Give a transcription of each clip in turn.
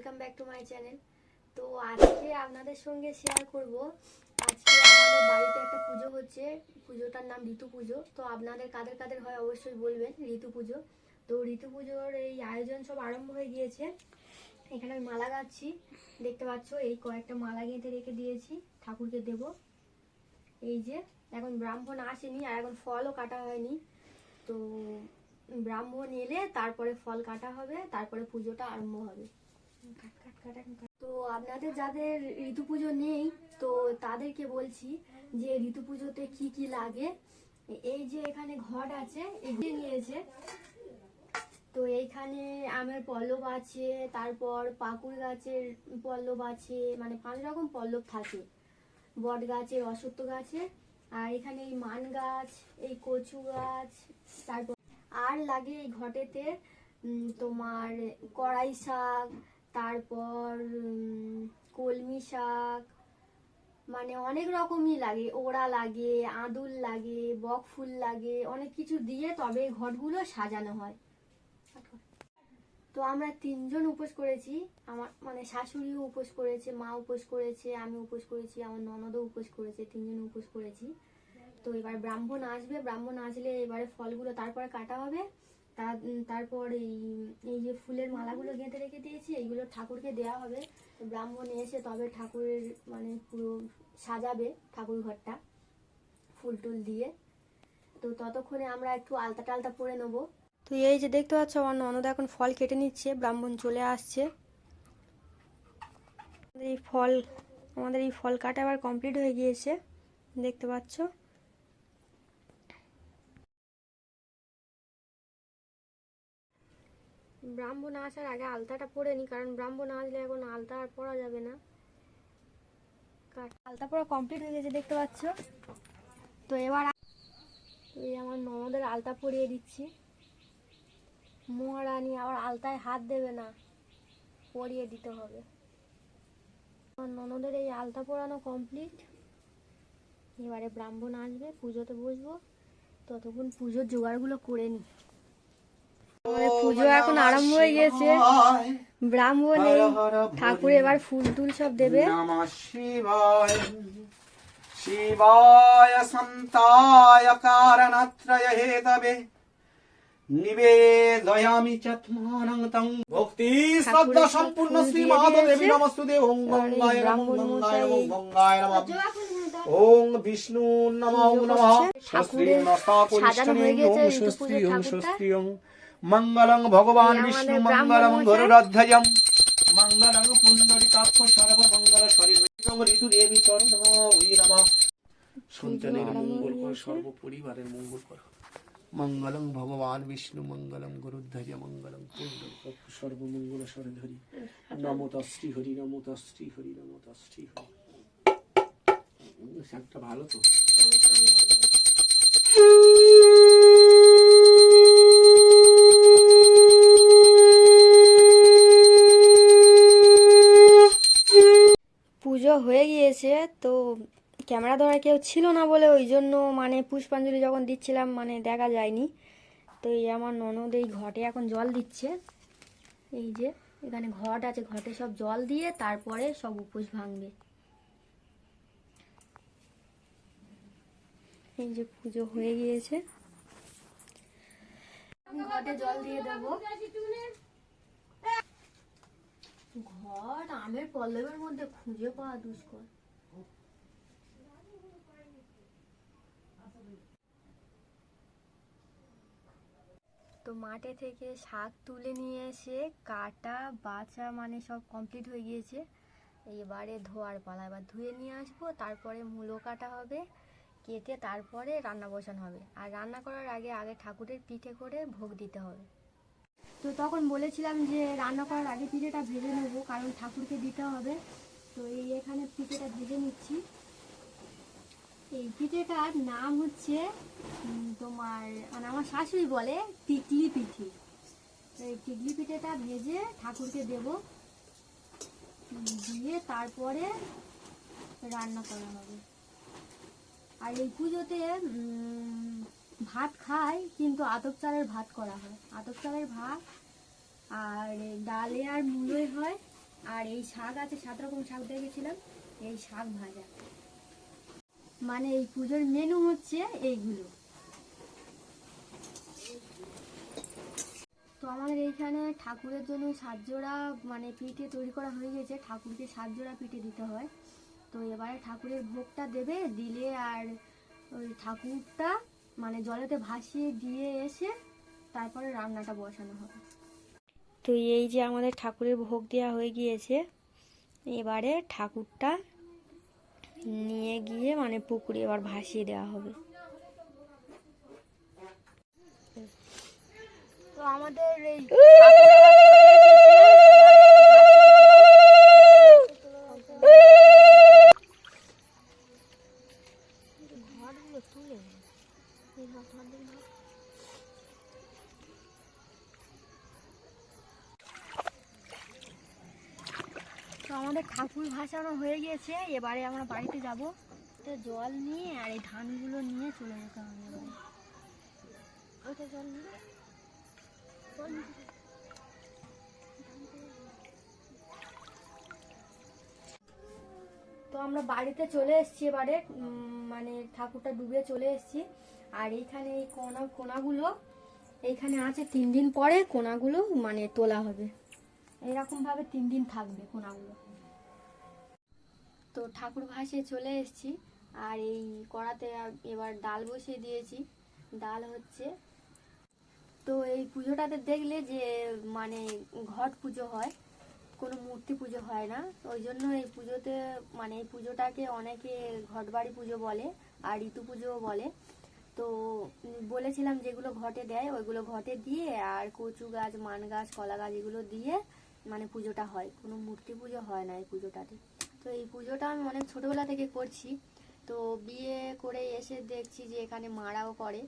Welcome back to my channel তো আজকে আপনাদের সঙ্গে শেয়ার করব। আজকে আমাদের বাড়িতে একটা পুজো হচ্ছে। পুজোটার নাম ঋতু পুজো। তো আপনাদের কাদের কাদের হয় অবশ্যই বলবেন, ঋতু পুজো। তো ঋতু পুজোর এই আয়োজন সব আরম্ভ হয়ে গিয়েছে। এখানে আমি মালা গাচ্ছি। দেখতে পাচ্ছ, এই কয়েকটা মালা গেঁথে রেখে দিয়েছি। ঠাকুরকে দেব। এই যে, এখন ব্রাহ্মণ আসেনি আর এখন ফলও কাটা হয়নি। তো ব্রাহ্মণ এলে তারপরে ফল কাটা হবে, তারপরে পুজোটা আরম্ভ হবে। তো আপনাদের যাদের ঋতু পুজো নেই, তো তাদেরকে বলছি যে ঋতু পুজোতে কি কি লাগে? এই যে এখানে ঘট আছে এগিয়ে নিয়েছে। তো এইখানে আমের পল্লব আছে, তারপর পাকুড় গাছের পল্লব আছে মানে পাঁচ রকম পল্লব থাকে। বট গাছের অশ্বত্থ গাছে, আর এখানে এই মান গাছ, এই কচু গাছ, তারপর আর লাগে এই ঘটেতে তোমার কড়াই শাক তারপর কলমি শাক মানে অনেক রকমই লাগে। ওড়া লাগে আদুল লাগে, বক ফুল লাগে, অনেক কিছু দিয়ে তবে ঘটগুলো সাজানো হয়। তো আমরা তিনজন উপোস করেছি। আমার মানে শাশুড়িও উপোস করেছে, মা উপোস করেছে, আমি উপোস করেছি, আমার ননদও উপোস করেছে, তিনজন উপোস করেছি। তো এবার ব্রাহ্মণ আসবে। ব্রাহ্মণ আসলে এবারে ফলগুলো তারপরে কাটা হবে। তারপর এই এই যে ফুলের মালাগুলো গেঁথে রেখে দিয়েছি, এইগুলো ঠাকুরকে দেওয়া হবে। ব্রাহ্মণ এসে তবে ঠাকুরের মানে পুরো সাজাবে ঠাকুর ঘরটা, ফুল টুল দিয়ে। তো ততক্ষণে আমরা একটু আলতা টালতা পরে নেব। তো এই যে দেখতে পাচ্ছ, আমার ননদ এখন ফল কেটে নিচ্ছে, ব্রাহ্মণ চলে আসছে। এই ফল, আমাদের এই ফল কাটা আবার কমপ্লিট হয়ে গিয়েছে, দেখতে পাচ্ছ? ব্রাহ্মণ আসার আগে আলতাটা পরে নি, কারণ ব্রাহ্মণ আসলে এখন আলতা আর পরা যাবে না। আলতা পরা কমপ্লিট হয়ে গেছে, দেখতে পাচ্ছ? তো এবার এই আমার ননদের আলতা পরিয়ে দিচ্ছি। মহারানী আবার আলতায় হাত দেবে না, পরিয়ে দিতে হবে। আমার ননদের এই আলতা পরানো কমপ্লিট এবারে ব্রাহ্মণ আসবে, পুজোতে বসবো। ততক্ষণ পুজোর জোগাড়গুলো করে নি। পুজো এখন আরম্ভ হয়ে গেছে ব্রাহ্মণ এই ঠাকুর এবার ফুল টুল সব দেবে। শিবায়। সন্তায় কারণত্রয় হেতবে নিবেদয়ামি চত্মানং ভক্তি শ্রদ্ধা সম্পূর্ণ শ্রী মাধবদেবী নমস্তুতে। ওং গঙ্গায় নমঃ গঙ্গায় গঙ্গায় নমঃ। ওং বিষ্ণু নমঃ নমঃ। শ্রী নস্তা পুরিষ্ঠং ওং সুস্তি ওং সুস্তি ওং মঙ্গলং ভগবান বিষ্ণু মঙ্গলং গরুরাধ্বজম মঙ্গলং পুণ্ডরিকাক্ষ সর্বমঙ্গল শরীর ঋতু দেবী চরণ নমঃ। সন্তানের মঙ্গল কর সর্বপরিবারের মঙ্গল কর। মঙ্গলং ভগবান বিষ্ণু মঙ্গলং গরুধ্বজ মঙ্গলং সর্বমঙ্গল শরীধরি নমো শ্রী হরি নমো শ্রী হরি নমো শ্রী হরি। শাকটা ভালো তো? হয়ে গিয়েছে তো ক্যামেরা ধরা কেউ ছিল না বলে ওই জন্য মানে পুষ্পাঞ্জলি যখন দিচ্ছিলাম মানে দেখা যায়নি। তো এই আমার ননদ এই ঘটে এখন জল দিচ্ছে। এই যে, এখানে ঘট আছে, ঘটে সব জল দিয়ে তারপরে সব উপোস ভাঙবে। এই যে পুজো হয়ে গিয়েছে। ঘটে জল দিয়ে দেবো। ঘট আমের পল্লবের মধ্যে খুঁজে পাওয়া দুষ্কর। তো মাঠে থেকে শাক তুলে নিয়ে এসে কাটা, বাছা মানে সব কমপ্লিট হয়ে গিয়েছে। এবারে ধোয়ার পালা, এবার ধুয়ে নিয়ে আসব, তারপরে মূলো কাটা হবে, কেটে তারপরে রান্না বসানো হবে। আর রান্না করার আগে আগে ঠাকুরের পিঠে করে ভোগ দিতে হবে। তো তখন বলেছিলাম যে রান্না করার আগে পিঠেটা ভেজে নেব, কারণ ঠাকুরকে দিতে হবে। তো এই এখানে পিঠেটা ভেজে নিচ্ছি। এই পিঠেটার নাম হচ্ছে তোমার মানে আমার শাশুড়ি বলে টিকলি পিঠে। এই টিকলি পিঠেটা ভেজে ঠাকুরকে দেব। দিয়ে তারপরে রান্না করা হবে। আর এই পুজোতে ভাত খায় কিন্তু আতপ চালের ভাত করা হয়। আতপ চালের ভাত, আর ডালে আর মূলোই হয়। আর এই শাক আছে, সাত রকম শাক দেখেছিলাম, এই শাক ভাজা। মানে এই পুজোর মেনু হচ্ছে এইগুলো। তো আমাদের এইখানে ঠাকুরের জন্য সাতজোড়া মানে পিঠে তৈরি করা হয়ে গেছে। ঠাকুরকে সাতজোড়া পিঠে দিতে হয়। তো এবারে ঠাকুরের ভোগটা দেবে, দিলে আর ওই ঠাকুরটা মানে জলেতে ভাসিয়ে দিয়ে এসে তারপরে রান্নাটা বসানো হবে। তো এই যে আমাদের ঠাকুরের ভোগ দেওয়া হয়ে গিয়েছে, এবারে ঠাকুরটা নিয়ে গিয়ে মানে পুকুরে আবার ভাসিয়ে দেওয়া হবে। তো আমাদের এই আমাদের ঠাকুর ভাসানো হয়ে গিয়েছে এবারে আমরা বাড়িতে যাব। তো জল নিয়ে আর এই ধানগুলো নিয়ে চলে যেতে হবে। তো আমরা বাড়িতে চলে এসেছি এবারে মানে ঠাকুরটা ডুবে চলে এসেছি। আর এইখানে এই কোনা, কোনাগুলো, এইখানে আছে তিন দিন পরে কোনাগুলো মানে তোলা হবে। এরকম ভাবে তিন দিন থাকবে কোনাগুলো। তো ঠাকুর ভাসিয়ে চলে এসেছি। আর এই কড়াতে এবার ডাল বসিয়ে দিয়েছি। ডাল হচ্ছে, তো এই পুজোটাতে দেখলে যে মানে ঘট পুজো হয়, কোনো মূর্তি পুজো হয় না। ওই জন্য এই পুজোতে মানে এই পুজোটাকে অনেকে ঘটবাড়ি পুজো বলে, আর ঋতু পুজোও বলে। তো বলেছিলাম যেগুলো ঘটে দেয়, ওইগুলো ঘটে দিয়ে আর কচু গাছ, মান গাছ, কলা গাছ এগুলো দিয়ে মানে পুজোটা হয়। কোনো মূর্তি পুজো হয় না এই পুজোটাতে। তো এই পুজোটা আমি অনেক ছোটবেলা থেকে করছি। তো বিয়ে করে এসে দেখছি যে এখানে মারাও করে,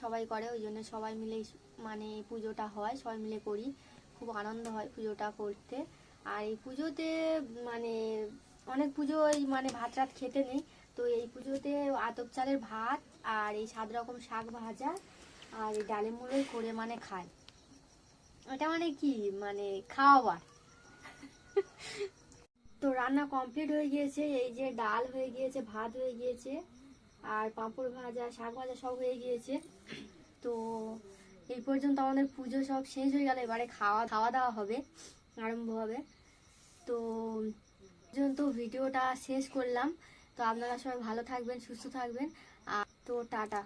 সবাই করে, ওই জন্য সবাই মিলে মানে এই পুজোটা হয়, সবাই মিলে করি। খুব আনন্দ হয় পুজোটা করতে। আর এই পুজোতে মানে অনেক পুজোয় মানে ভাত রাত খেতে নেই। তো এই পুজোতে আতপ চালের ভাত আর এই সাত রকম শাক ভাজা আর এই ডালে মুড়োই করে মানে খায়। এটা মানে কি? মানে খাওয়াবার তো রান্না কমপ্লিট হয়ে গিয়েছে, এই যে ডাল হয়ে গিয়েছে, ভাত হয়ে গিয়েছে, আর পাঁপড় ভাজা, শাক ভাজা সব হয়ে গিয়েছে। তো এই পর্যন্ত আমাদের পুজো সব শেষ হয়ে গেল, এবারে খাওয়া খাওয়া দাওয়া হবে, আরম্ভ হবে। তো পর্যন্ত ভিডিওটা শেষ করলাম। তো আপনারা সবাই ভালো থাকবেন, সুস্থ থাকবেন। আর তো টাটা।